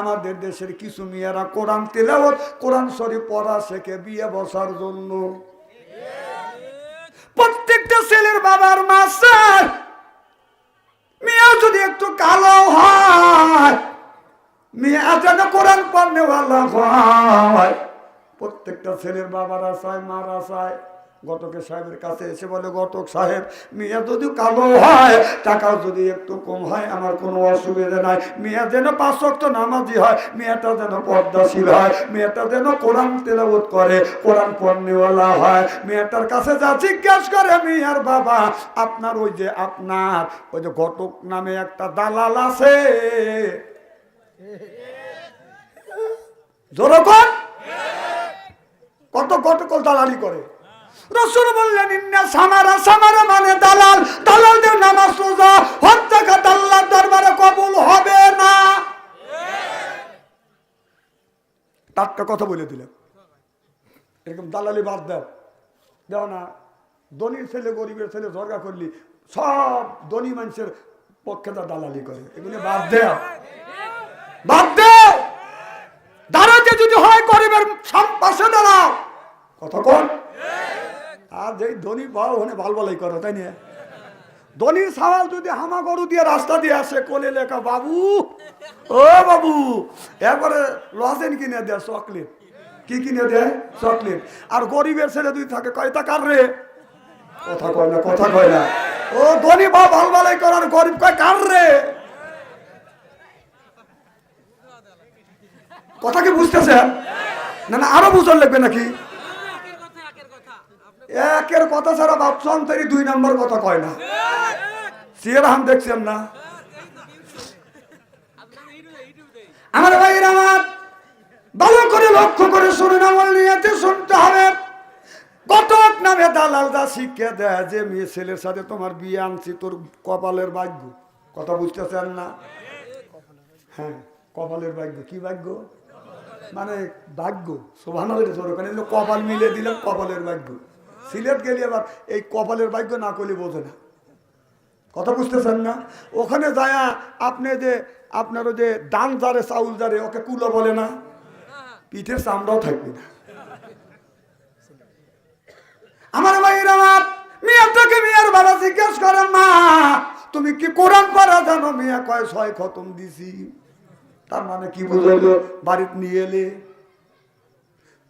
আমাদের দেশের কিছু মেয়েরা কোরআন তেলাওয়াত, কোরআন শরীফ পড়া শেখে বিয়ে বসার জন্য। প্রত্যেকটা ছেলের বাবার মাস্টার মেয়ে যদি একটু কালো হয়, মেয়ে যেন কোরআন পড়নেওয়ালা হয়। প্রত্যেকটা ছেলের বাবারা চায়, মারা চায়। গতকে সাহেবের কাছে এসে বলে গতক সাহেব, মেয়ে যদি কালো হয় টাকা যদি একটু কম হয়, আমার কোনো অসুবিধা নাই। মেয়ে যেন পাঁচ শক্ত নামাজি হয়, মেয়েটা যেন পর্দাশীল হয়, মেয়েটা যেন কোরআন তেলাওত করে, কোরআন পড়নেওয়ালা হয়। মেয়েটার কাছে যা জিজ্ঞাস করে, মেয়ের বাবা, আপনার ওই যে আপনার, ওই যে ঘটক নামে একটা দালাল আছে। জনগণ কত কত দালালি করে? রসুল বললেন, ইন্না সামারা সামারা মানে দালাল। দালালদের নামাজ রোজা। হত্যাঘাত আল্লাহ দরবারে কবুল হবে না। টাটকা কথা বলে দিলাম এরকম দালালি বাদ দাও। দাও না। ধনীর ছেলে, গরিবের ছেলে ঝরগা করলি, সব ধনী মানুষের পক্ষে তা দালালি করে। এগুলো বাদ দেও। বাদ দেও। দাঁড়াতে যদি হয় গরিবের পাশে দাঁড়াও কতক্ষণ আর যেই ধনী পাও ওখানে ভালো ভালাই করো, তাই নিয়ে? ধনীর সওয়াল যদি হামা গরু দিয়ে রাস্তা দিয়ে আসে, কোলে লেখা, বাবু, ও বাবু, একবারে লজেন কিনে দেয় চকলেট। কি কিনে দেয় চকলেট। আর গরিবের ছেলে দুই থাকে কয়টা কার রে? কথা কয় না, কথা কয় না। ও ধনী বা ভালো ভালাই করার গরিব কয়, কার রে? কথা কি বুঝতেছেন না না, আরও বুঝন লাগবে নাকি? একের কথা ছাড়া ভাবছন তৈরি দুই নম্বর কথা কয় না। সিয়ার হাম দেখছেন না? আমার ভাইয়ের আমার, ভালো করে লক্ষ্য করে শুনে আমল নিয়েতে শুনতে হবে। কতক নামে দালাল দা শিক্ষা দেয় যে, মেয়ে ছেলের সাথে তোমার বিয়ে আনছি, তোর কপালের ভাগ্য। কথা বুঝতেছেন না? হ্যাঁ কপালের ভাগ্য। কি ভাগ্য? মানে ভাগ্য। শোভানো কপাল মিলে দিলাম কপালের ভাগ্য। সিলেট গেলে আবার এই কপালের ভাগ্য না করলে বোঝে না। কথা বুঝতেছেন না? ওখানে যায়া আপনি যে আপনার যে দান জারে চাউল জারে ওকে কুলো বলে না? পিঠের চামড়াও থাকবে না। আমার ভাইয়ের আমার মেয়েটাকে মেয়ের বাবা জিজ্ঞেস করেন মা, তুমি কি কোরআন পড়া জানো? মেয়ে কয়, ছয় খতম দিছি। তার মানে কি বুঝাইলো? বাড়িতে নিয়ে এলে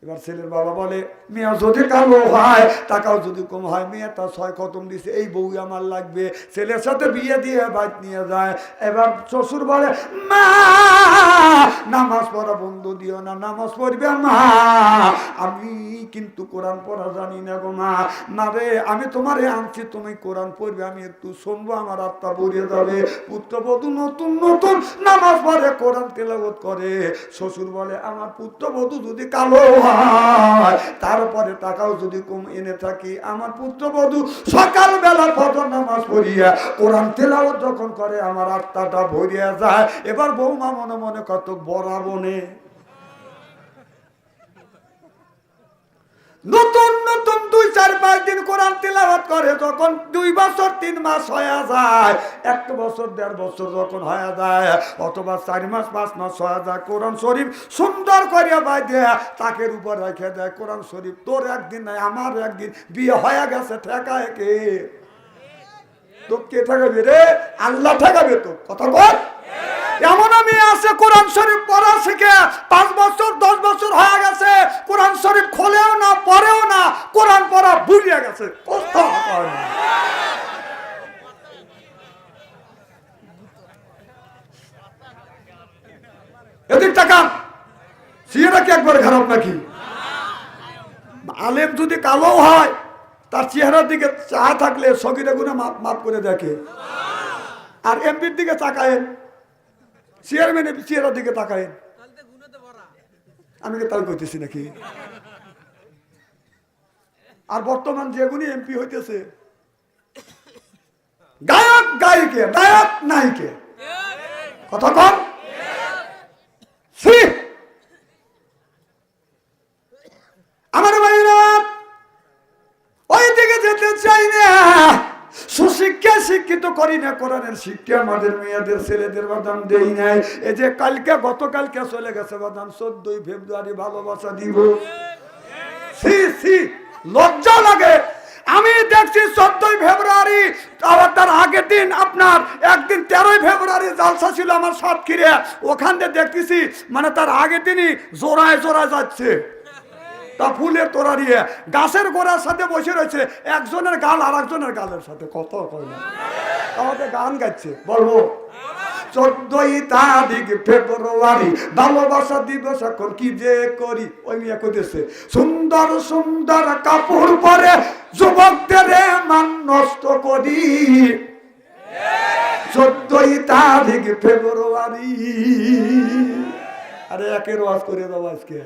এবার ছেলের বাবা বলে মেয়া যদি কালো হয়, টাকাও যদি কম হয় মেয়েটা ছয় খতম দিছে, এই বউ আমার লাগবে। ছেলের সাথে বিয়ে দিয়ে বাইক নিয়ে যায়। এবার শ্বশুর বলে, মা, নামাজ পড়া বন্ধ দিও না, নামাজ পড়বে মা। আমি কিন্তু কোরআন পড়া জানি না গো মা। না রে, আমি তোমারে আনছি, তুমি কোরআন পড়বে, আমি একটু শুনব, আমার আত্মা পড়িয়ে যাবে। পুত্রবধূ নতুন নতুন নামাজ পড়ে, কোরআন তেলাবত করে। শ্বশুর বলে, আমার পুত্রবধূ যদি কালো হয় তারপরে টাকাও যদি কম এনে থাকি, আমার পুত্রবধূ সকালবেলা ফজর নামাজ পড়িয়া কোরআন তেলাওয়াত যখন করে, আমার আত্মাটা ভরিয়া যায়। এবার বৌমা মনে মনে কত বড়া বনে। নতুন নতুন দুই, চার, পাঁচ দিন কোরআন তিলাবাত করে, যখন দুই বছর, তিন মাস হয়ে যায়, এক বছর, দেড় বছর যখন হয়ে যায়, অথবা চার মাস, পাঁচ মাস হয়ে যায়, কোরআন শরীফ সুন্দর করিয়া বাই দেয়া তাকের উপর রেখে দেয়, কোরআন শরীফ তোর একদিন নাই, আমার একদিন, বিয়ে হয়ে গেছে, ঠেকায় কে? তো কে ঠেকাবে রে? আল্লাহ ঠেকাবে তো, কথা বল। এমন আমি আছে, কোরআন শরীফ পড়া শিখে পাঁচ বছর, দশ বছর হয়ে গেছে, কোরআন শরীফ খোলেও না, পড়েও না, কোরআন পড়া ভুলিয়ে গেছে। এদিক টাকা সিয়েরা কি একবার খারাপ নাকি? আলেম যদি কালো হয়, তার চেহারার দিকে চা থাকলে সগিরে গুনে মাপ মাপ করে দেখে। আর এমপির দিকে তাকায়েন। চেয়ারম্যানের চেয়ারের দিকে তাকায় আমি তাই করতেছি নাকি? আর বর্তমান যেগুনি এমপি হইতেছে গায়ক গায়িকে নায়ক। নায়িকে কথা কন। ছি! শিক্ষিত করি না কোরআনের শিক্ষা, আমাদের মেয়েদের, ছেলেদের বাদাম দেই নাই। এই যে কালকে, গতকালকে চলে গেছে বাদাম, চোদ্দই ফেব্রুয়ারি ভালোবাসা দিব। লজ্জা লাগে। আমি দেখছি চোদ্দই ফেব্রুয়ারি, আবার তার আগের দিন আপনার, একদিন তেরোই ফেব্রুয়ারি জালসা ছিল আমার সাতক্ষীরে। ওখান থেকে দেখতেছি মানে তার আগের দিনই জোড়ায় জোড়ায় যাচ্ছে। তা ফুলের তোরা দিয়ে গাছের গোড়ার সাথে বসে রয়েছে একজনের গাল আর একজনের গালের সাথে। কত আমাকে গান গাচ্ছে বলব। চোদ্দই তারিখ ফেব্রুয়ারি, ভালোবাসা দিবস এখন কি যে করি? ওই মেয়ে কইতেছে, সুন্দর সুন্দর কাপড় পরে যুবকদের মান নষ্ট করি। চোদ্দই তারিখ ফেব্রুয়ারি। আরে একের ওয়াজ করে দেবো আজকে।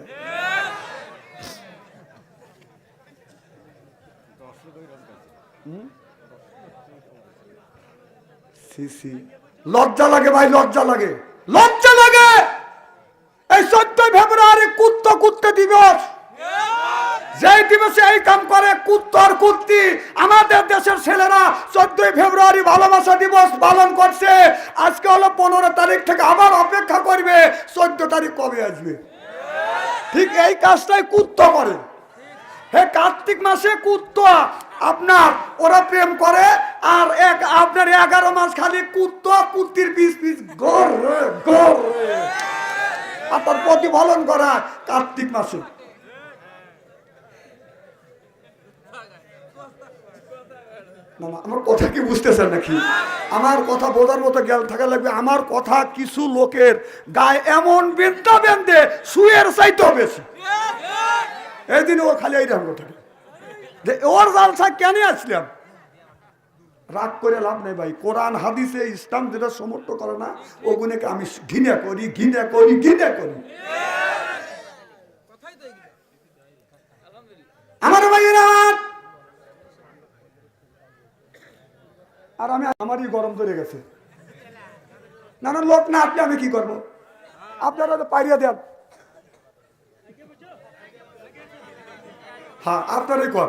লজ্জা লাগে ভাই, লজ্জা লাগে। লজ্জা লাগে! এই চোদ্দই ফেব্রুয়ারি কুত্ত কুত্তে দিবস। যেই দিবসে এই কাম করে কুত্তর কুত্তি, আমাদের দেশের ছেলেরা চোদ্দই ফেব্রুয়ারি ভালোবাসা দিবস পালন করছে। আজকে হলো পনেরো তারিখ থেকে আবার অপেক্ষা করবে, চোদ্দ তারিখ কবে আসবে? ঠিক এই কাজটাই কুত্ত করে। হে কার্তিক মাসে কুত্তা আপনার, ওরা প্রেম করে, আর এক, আপনার এগারো মাস খালি কুত্ত কুত্তির পিস পিস গড়ে প্রতিফলন করা কার্তিক মাসে। আমার কথা কি বুঝতেছেন নাকি? আমার কথা বোঝার মতো জ্ঞান থাকা লাগবে। আমার কথা কিছু লোকের গায়ে এমন বেন্দা বেন্দে শুয়ের চাইতেও বেশি। এই দিন ও খালি এইরকম কথা যে ওর জালসা কেন আসলাম? রাগ করে লাভ নেই ভাই। কোরআন, হাদিসে ইসলাম যেটা সমর্থ করে না, ওগুলোকে আমি ঘৃণা করি ঘৃণা করি ঘৃণা করি। আমার আর আমি আমারই গরম ধরে গেছে। না না লোক না আপনি আমি কি করব? আপনারা তো পাইরিয়া দেন। হ্যাঁ আপনারই কর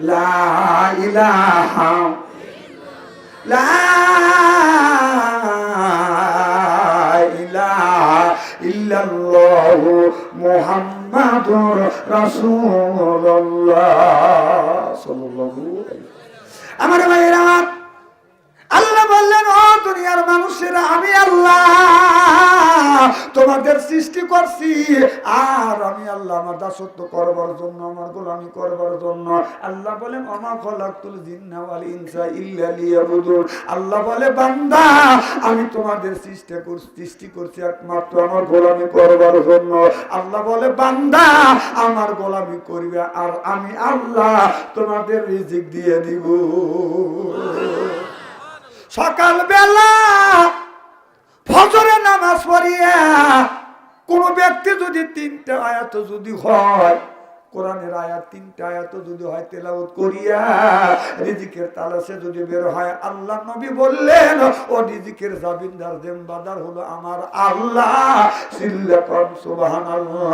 লা ইলাহা লা ইলাহা ইল্লাল্লাহু মুহাম্মাদুর রাসূলুল্লাহ সাল্লাল্লাহু আলাইহি আমার ভাইরা আল্লাহ বললেন, ও দুনিয়ার মানুষেরা, আমি আল্লাহ। তোমাদের সৃষ্টি করছি। আর আমি আল্লাহ আমার দাসত্ব করবার জন্য, আমার গোলামি করবার জন্য। আল্লাহ বলেন আমা খলাকুল জিন্না ইনসা ইল্লা লিয়াবুদুন। আল্লাহ বলে, বান্দা, আমি তোমাদের সৃষ্টি সৃষ্টি করছি একমাত্র আমার গোলামি করবার জন্য। আল্লাহ বলে, বান্দা, আমার গোলামি করবে আর আমি আল্লাহ তোমাদের রিজিক দিয়ে দিব। সকাল বেলা ফজরে নামাজ পড়িয়া কোন ব্যক্তি যদি তিনটা আয়াত যদি হয়, কোরআনের আয়াত, তিনটা আয়াত যদি হয় তেলাওত করিয়া রিজিকের তালাশে যদি বের হয়, আল্লাহ নবী বললেন, ও রিজিকের জাবিনদার জেম্বাদার হলো আমার আল্লাহ। সিল্লাকম সুবহানাল্লাহ।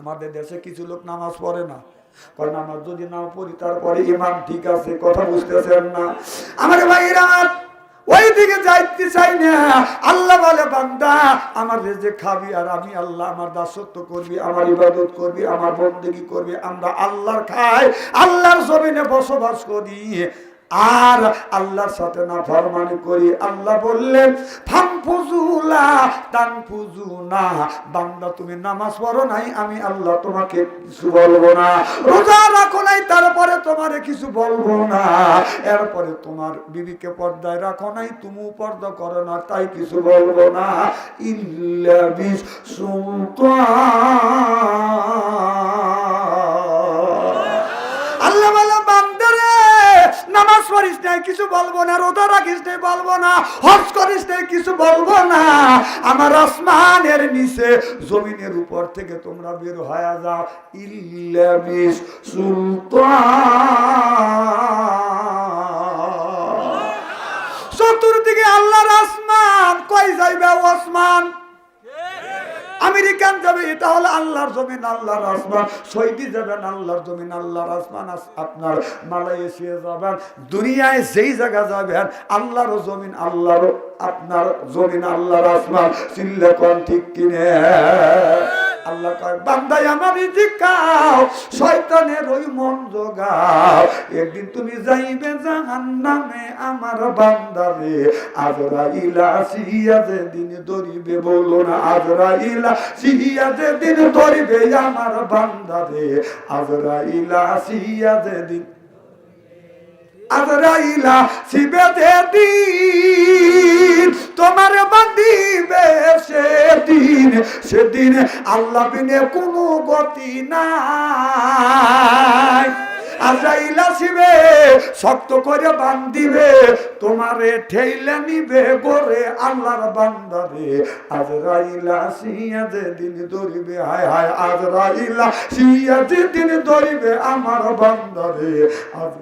আমাদের দেশে কিছু লোক নামাজ পড়ে না। কারণ নামাজ যদি না পড়ি, তারপরে ইমান ঠিক আছে, কথা বুঝতেছেন না। আমার ভাইরা ওই দিকে যাইতে চাই না। আল্লাহ বলে, বান্দা, আমার রেজে খাবি আর আমি আল্লাহ, আমার দাসত্ব করবি, আমার ইবাদত করবি, আমার বন্দেগি করবি। আমরা আল্লাহর খাই আল্লাহর জমিনে বসবাস করি। আর আল্লাহর সাথে না ফরমানি করি, আল্লাহ বললেন বান্দা তুমি নামাজ পড়ো নাই, আমি আল্লাহ তোমাকে কিছু বলব না। রোজা রাখো নাই, তারপরে তোমারে কিছু বলব না। এরপরে তোমার বিবিকে পর্দায় রাখো নাই, তুমি পর্দা করো না, তাই কিছু বলব না। ইল্লা বিস নামাজ পড়িস নাই, কিছু বলব না, রোজা রাখিস নাই, বলব না, হজ করিস নাই, কিছু বলব না। আমার আসমানের নিচে, জমিনের উপর থেকে তোমরা বের হয়ে যাও। ইল্লাবিস সুলতান। চতুর্দিকে আল্লাহর আসমান, কই যাইবে ওসমান আমেরিকান যাবে এটা হলো আল্লাহর জমিন আল্লাহর আসমান। সৌদি যাবেন আল্লাহর জমিন, আল্লাহর আসমান আস- আপনার মালয়েশিয়া যাবেন, দুনিয়ায় যেই জায়গা যাবেন, আল্লাহর জমিন আল্লাহর, আপনার জমিন আল্লাহর আসমান। চিল্লে কোন ঠিক কিনে? আল্লাহ কয়, বান্দাই আমার দিকাও শয়তানের ওই মন জোগাও। একদিন তুমি যাইবে জাহান্নামে আমার বান্দারে। আজরা ইলা সিহিয়া দিন ধরিবে, বলো না আজরা ইলা সিহিয়া দিন ধরিবে আমার বান্দারে। আজরা ইলা সিহিয়া দিন আজরাইলা শিবেতে দিন তোমার বান্দিবে সেদিন সেদিন আল্লাহ বিনে কোনো গতি নাই। আজাইলা শিবে শক্ত করে বান্দিবে তোমারে ঠেইলে নিবে গোরে আল্লাহর বান্দারে আজরাইলা সিয়া যে দিন ধরিবে, হায় হায়, আজরাইলা সিয়া যে দিন ধরিবে আমার বান্দারে আজ